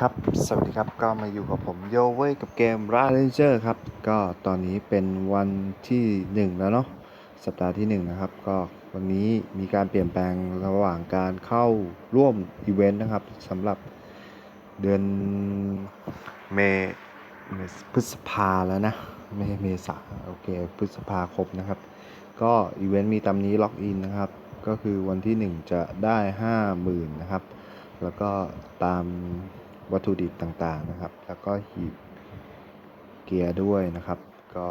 ครับ สวัสดีครับ ก็มาอยู่กับผมโยเว้ยกับเกม r a r a n g e r ครับ ก็ตอนนี้เป็นวันที่ 1 แล้วเนาะ สัปดาห์ที่ 1 นะครับ ก็วันนี้มีการเปลี่ยนแปลงระหว่างการเข้าร่วมอีเวนต์นะครับสำหรับเดือนเมเมพฤษภาแล้วนะไม่ใช่เมษาโอเค พฤษภาคมนะครับ ก็อีเวนต์มีตามนี้ล็อกอินนะครับ ก็คือวันที่ 1 จะได้ 50,000 นะครับ แล้วก็ตาม วัตถุดิบต่างๆนะครับ แล้วก็หีบเกียร์ด้วยนะครับ ก็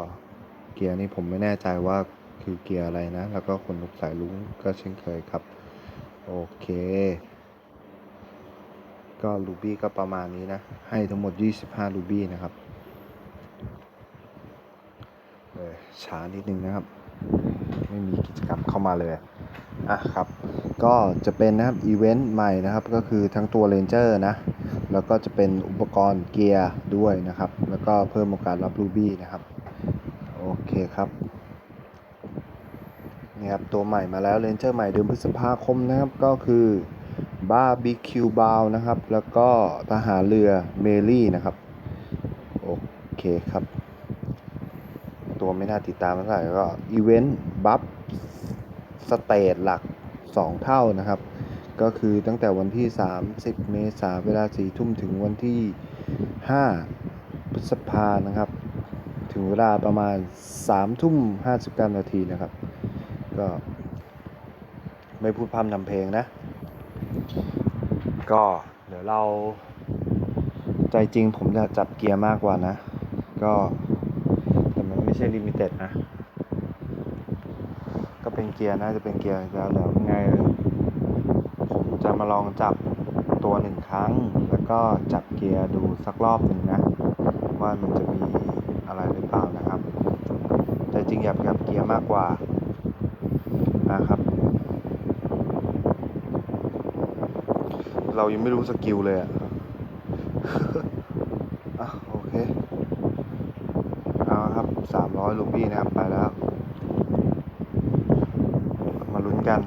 เกียร์นี่ผมไม่แน่ใจว่าคือเกียร์อะไรนะ แล้วก็ขนนกสายลุ้งก็เช่นเคยครับ โอเค ก็รูบี้ก็ประมาณนี้นะ ให้ทั้งหมด 25รูบี้นะครับเออช้านิดนึงนะครับ ไม่มีกิจกรรมเข้ามาเลย อะครับ ก็จะเป็นนะครับอีเวนต์ใหม่นะครับก็คือทั้งตัวเรนเจอร์นะ แล้วก็จะเป็นอุปกรณ์เกียร์ด้วยนะครับ แล้วก็เพิ่มโอกาสรับรูบี้นะครับ โอเคครับนี่ครับ ตัวใหม่มาแล้วเรนเจอร์ใหม่เดือนพฤษภาคมนะครับ ก็คือบาร์บีคิวบาวนะครับ แล้วก็ทหารเรือเมลี่นะครับ โอเคครับ ตัวไม่น่าติดตามเท่าไหร่ก็อีเวนต์บัฟ สเตทหลัก 2 เท่านะครับ ก็คือตั้งแต่วันที่ 30 เมษาเวลา4ทุ่มถึงวันที่ 5 พฤษภานะครับ ถึงเวลาประมาณ 3 ทุ่ม 59 นาทีนะครับ ก็ไม่พูดพร่ำทำเพลงนะ ก็เดี๋ยวเรา ใจจริงผมจะจับเกียร์มากกว่านะ ก็แต่มันไม่ใช่ลิมิเต็ดนะ เป็นเกียร์นะจะเป็นเกียร์แล้วเดี๋ยวยังไง ผมจะมาลองจับตัวหนึ่งครั้ง แล้วก็จับเกียร์ดูสักรอบหนึ่งนะ ว่ามันจะมีอะไรหรือเปล่านะครับ แต่จริงอยากจับเกียร์มากกว่านะครับ เรายังไม่รู้สกิลเลยอะอะโอเค เอาละครับสามร้อยลูบี้นะครับ ไปแล้ว มาลุ้นกัน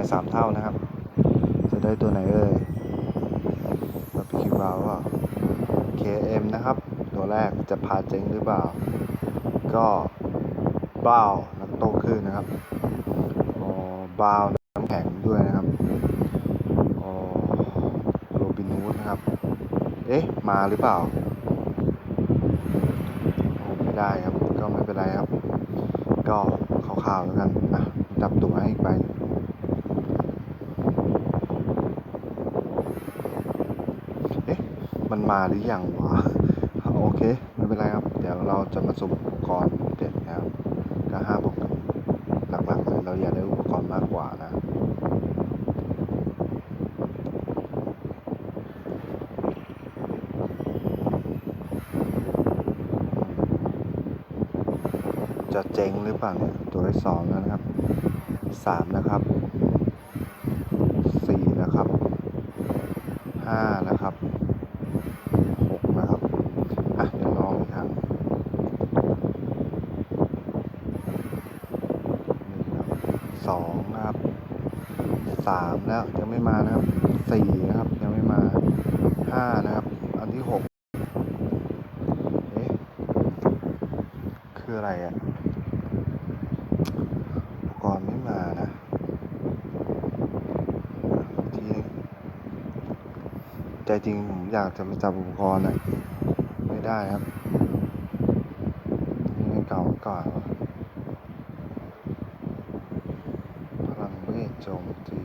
ตัวใหม่สามเท่านะครับ จะได้ตัวไหนเอ่ยแบบคิวบาวว่า KM นะครับ ตัวแรกจะพาเจ๊งหรือเปล่า ก็บ้าวนักโตขึ้นนะครับอ๋อบาวน้ำแข็งด้วยนะครับอ๋อโรบินฮูดนะครับ เอ๊ะ มาหรือเปล่าโอ้ไม่ได้ครับ ก็ไม่เป็นไรครับ ก็ข่าวๆแล้วกันอะจับตัวให้อีกใบหนึ่งเอ๊ะ มาหรือยังวะโอเคไม่เป็นไรครับ เดี๋ยวเราจะมาสุ่มอุปกรณ์เด็ดนะครับก็ห้าบวกหนึ่งหลักๆเลยเราอยากได้อุปกรณ์มากกว่านะจะเจ๊งหรือเปล่าเนี่ยตัวที่สองนะครับสามนะครับสี่นะครับห้านะครับหกนะครับอะเดี๋ยวลองอีกครั้งหนึ่งครับ สองนะครับสามแล้วยังไม่มานะครับสี่นะครับ ยังไม่มาห้านะครับ อันที่หกเอ๊ะคืออะไรอะอุปกรณ์ไม่มานะทีใจจริงผมอยากจะมาจับอุปกรณ์อะไม่ได้ครับนี่เก่าก่อนวะพลังเวท โจมตี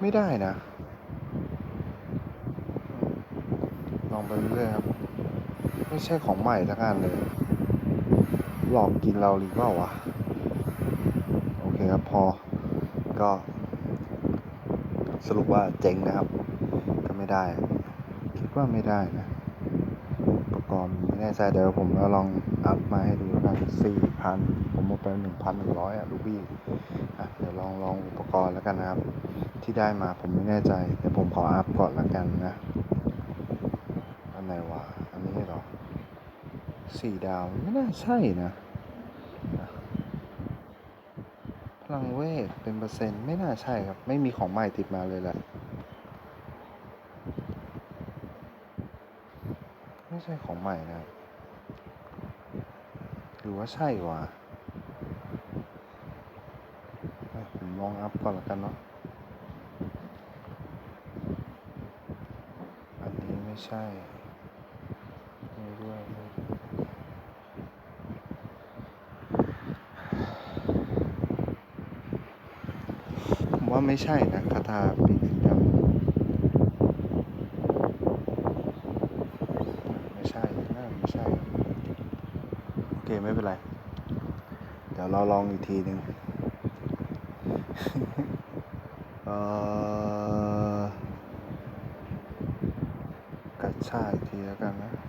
ไม่ได้นะ ลองไปเรื่อยครับ ไม่ใช่ของใหม่ทั้งอันเลย หลอกกินเราหรือเปล่าวะ โอเคครับพอ ก็ สรุปว่าเจ๋งนะครับ ก็ไม่ได้ คิดว่าไม่ได้นะ กรณ์ไม่แน่ใจเดี๋ยวผมจะลองอัพมาให้ดูกันสี่พันผมหมดไปหนึ่งพันหนึ่งร้อยอะลูบี้อะเดี๋ยวลองลองอุปกรณ์แล้วกันนะครับ ที่ได้มาผมไม่แน่ใจเดี๋ยวผมขออัพก่อนแล้วกันนะอันไหนวะอันนี้หรอสี่ดาวไม่น่าใช่นะพลังเวทเป็นเปอร์เซ็นต์ไม่น่าใช่ครับ ไม่มีของใหม่ติดมาเลยแหละ ไม่ ใช่ของใหม่นะครับ หรือว่าใช่วะเอ้ยผมลองอัพก่อนละกันเนาะ อันนี้ไม่ใช่ไม่ด้วยไม่ด้วยผมว่าไม่ใช่นะคาถาปีกสีดำไม่ใช่น่าไม่ใช่ โอเค ไม่เป็นไร เดี๋ยวเราลองอีกทีหนึ่งกระชาอีกทีแล้วกันนะ